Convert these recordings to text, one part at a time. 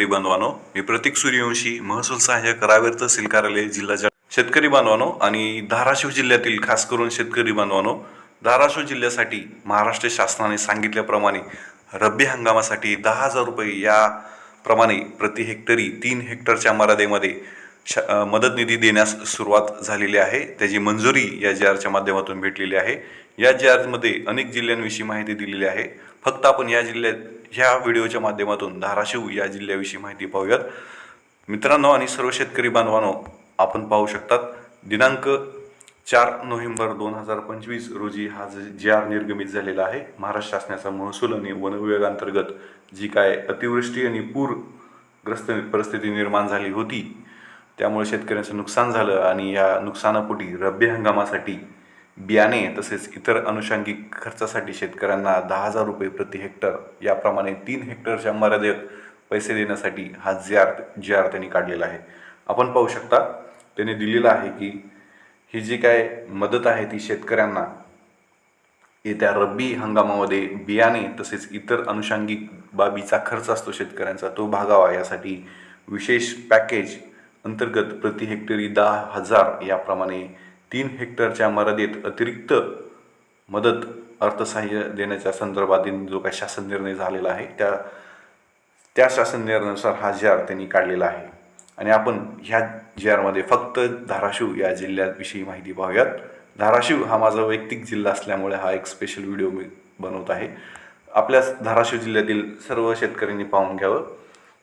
शेतकरी बांधवानो मी प्रतीक सूर्यवंशी महसूल सहाय्यक रावेर तहसील कार्यालय जिल्हा शेतकरी बांधवानो आणि धाराशिव जिल्ह्यातील खास करून शेतकरी बांधवानो धाराशिव जिल्ह्यासाठी महाराष्ट्र शासनाने सांगितल्याप्रमाणे रब्बी हंगामासाठी दहा हजार रुपये या प्रमाणे प्रति हेक्टरी तीन हेक्टरच्या मर्यादेमध्ये श मदत निधी देण्यास सुरुवात झालेली आहे. त्याची मंजुरी या जी आरच्या माध्यमातून भेटलेली आहे. या जी आरमध्ये अनेक जिल्ह्यांविषयी माहिती दिलेली आहे. फक्त आपण या जिल्ह्यात ह्या व्हिडिओच्या माध्यमातून धाराशिव या जिल्ह्याविषयी माहिती पाहूयात. मित्रांनो आणि सर्व शेतकरी बांधवांनो आपण पाहू शकतात दिनांक चार नोव्हेंबर दोन हजार पंचवीस रोजी हा जे आर निर्गमित झालेला आहे. महाराष्ट्र शासनाचा महसूल आणि वन विभागांतर्गत जी काय अतिवृष्टी आणि पूरग्रस्त परिस्थिती निर्माण झाली होती त्यामुळे शेतकऱ्यांचं नुकसान झालं आणि या नुकसानापोटी रब्बी हंगामासाठी बियाणे तसेच इतर अनुषंगिक खर्चासाठी शेतकऱ्यांना दहा हजार रुपये प्रति हेक्टर याप्रमाणे तीन हेक्टरच्या मर्यादेत पैसे देण्यासाठी हा जी आर जी आर त्यांनी काढलेला आहे. आपण पाहू शकता त्यांनी दिलेलं आहे की ही जी काय मदत आहे ती शेतकऱ्यांना येत्या रब्बी हंगामामध्ये बियाणे तसेच इतर अनुषंगिक बाबीचा खर्च असतो शेतकऱ्यांचा तो भागावा. यासाठी विशेष पॅकेज अंतर्गत प्रति हेक्टरी दहा हजार याप्रमाणे तीन हेक्टरच्या मर्यादेत अतिरिक्त मदत अर्थसहाय्य देण्याच्या संदर्भातील जो काही शासन निर्णय झालेला आहे त्या त्या शासन निर्णयानुसार हा जी आर त्यांनी काढलेला आहे. आणि आपण ह्या जी आरमध्ये फक्त धाराशिव या जिल्ह्याविषयी माहिती पाहूयात. धाराशिव हा माझा वैयक्तिक जिल्हा असल्यामुळे हा एक स्पेशल व्हिडिओ मी बनवत आहे. आपल्या धाराशिव जिल्ह्यातील सर्व शेतकऱ्यांनी पाहून घ्यावं.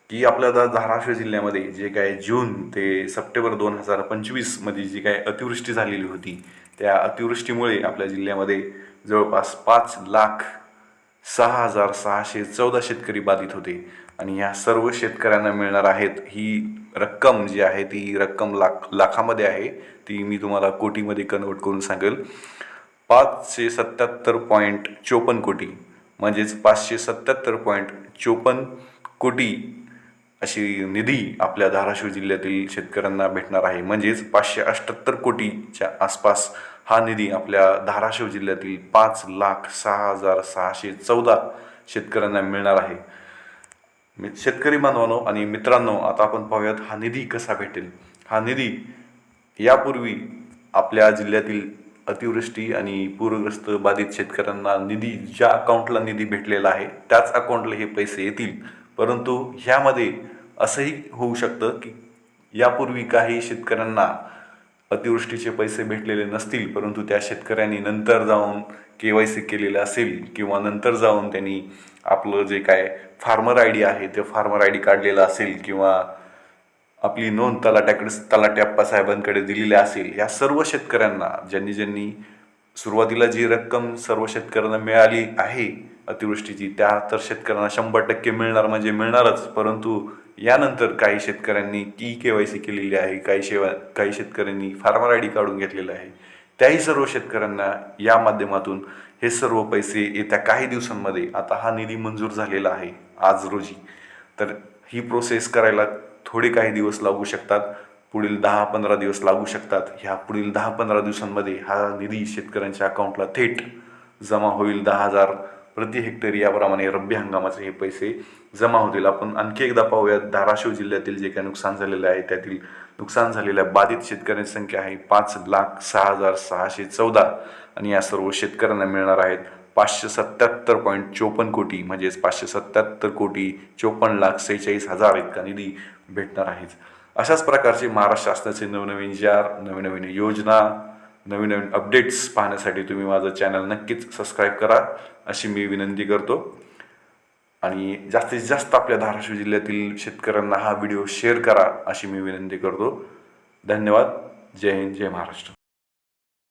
की आपल्या आता धाराशिव जिल्ह्यामध्ये जे काय जून ते सप्टेंबर दोन हजार पंचवीसमध्ये जी काय अतिवृष्टी झालेली होती त्या अतिवृष्टीमुळे आपल्या जिल्ह्यामध्ये जवळपास पाच लाख सहा हजार सहाशे चौदा शेतकरी बाधित होते. आणि ह्या सर्व शेतकऱ्यांना मिळणार आहेत ही रक्कम जी आहे ती रक्कम लाख लाखामध्ये आहे. ती मी तुम्हाला कोटीमध्ये कन्वर्ट करून सांगेल. पाचशे सत्याहत्तर पॉईंट चोपन्न कोटी म्हणजेच पाचशे सत्याहत्तर पॉईंट चोपन्न कोटी अशी निधी आपल्या धाराशिव जिल्ह्यातील शेतकऱ्यांना भेटणार आहे. म्हणजेच पाचशे अठ्ठ्याहत्तर कोटीच्या आसपास हा निधी आपल्या धाराशिव जिल्ह्यातील पाच लाख सहा हजार सहाशे चौदा शेतकऱ्यांना मिळणार आहे. शेतकरी बांधवांनो आणि मित्रांनो आता आपण पाहूयात हा निधी कसा भेटेल. हा निधी यापूर्वी आपल्या जिल्ह्यातील अतिवृष्टी आणि पूरग्रस्त बाधित शेतकऱ्यांना निधी ज्या अकाउंटला निधी भेटलेला आहे त्याच अकाउंटला हे पैसे येतील. परंतु ह्यामध्ये असंही होऊ शकतं की यापूर्वी काही शेतकऱ्यांना अतिवृष्टीचे पैसे भेटलेले नसतील परंतु त्या शेतकऱ्यांनी नंतर जाऊन के वाय सी केलेलं असेल किंवा नंतर जाऊन त्यांनी आपलं जे काय फार्मर आय डी आहे ते फार्मर आय डी काढलेलं असेल किंवा आपली नोंद तलाट्याकडे तलाट्याप्पा साहेबांकडे दिलेली असेल या सर्व शेतकऱ्यांना ज्यांनी ज्यांनी सुरुवातीला जी रक्कम सर्व शेतकऱ्यांना मिळाली आहे अतिवृष्टीची त्या तर शेतकऱ्यांना शंभर टक्के मिळणार म्हणजे मिळणारच. परंतु यानंतर काही शेतकऱ्यांनी ई के वाय सी केलेली आहे काही शेवा काही शेतकऱ्यांनी फार्मर आय डी काढून घेतलेलं आहे. त्याही सर्व शेतकऱ्यांना या माध्यमातून हे सर्व पैसे येत्या काही दिवसांमध्ये आता हा निधी मंजूर झालेला आहे आज रोजी. तर ही प्रोसेस करायला थोडे काही दिवस लागू शकतात. पुढील दहा पंधरा दिवस लागू शकतात. ह्या पुढील दहा पंधरा दिवसांमध्ये हा निधी शेतकऱ्यांच्या अकाउंटला थेट जमा होईल. दहा हजार प्रति हेक्टर याप्रमाणे रब्बी हंगामाचे हे पैसे जमा होतील. आपण आणखी एकदा पाहूयात धाराशिव जिल्ह्यातील जे काही नुकसान झालेलं आहे त्यातील नुकसान झालेल्या बाधित शेतकऱ्यांची संख्या आहे पाच लाख सहा हजार सहाशे चौदा. आणि या सर्व शेतकऱ्यांना मिळणार आहेत पाचशे सत्याहत्तर पॉईंट चोपन्न कोटी म्हणजेच पाचशे सत्याहत्तर कोटी चोपन्न लाख सेहेचाळीस हजार इतका निधी भेटणार आहेच अशाच प्रकारची महाराष्ट्र शासनाचे नवनवीन जार नवीन नवीन योजना नवीन नवीन अपडेट्स पाहण्यासाठी तुम्ही माझं चॅनल नक्कीच सबस्क्राईब करा अशी मी विनंती करतो. आणि जास्तीत जास्त आपल्या धाराशिव जिल्ह्यातील शेतकऱ्यांना हा व्हिडिओ शेअर करा अशी मी विनंती करतो. धन्यवाद. जय हिंद जय महाराष्ट्र.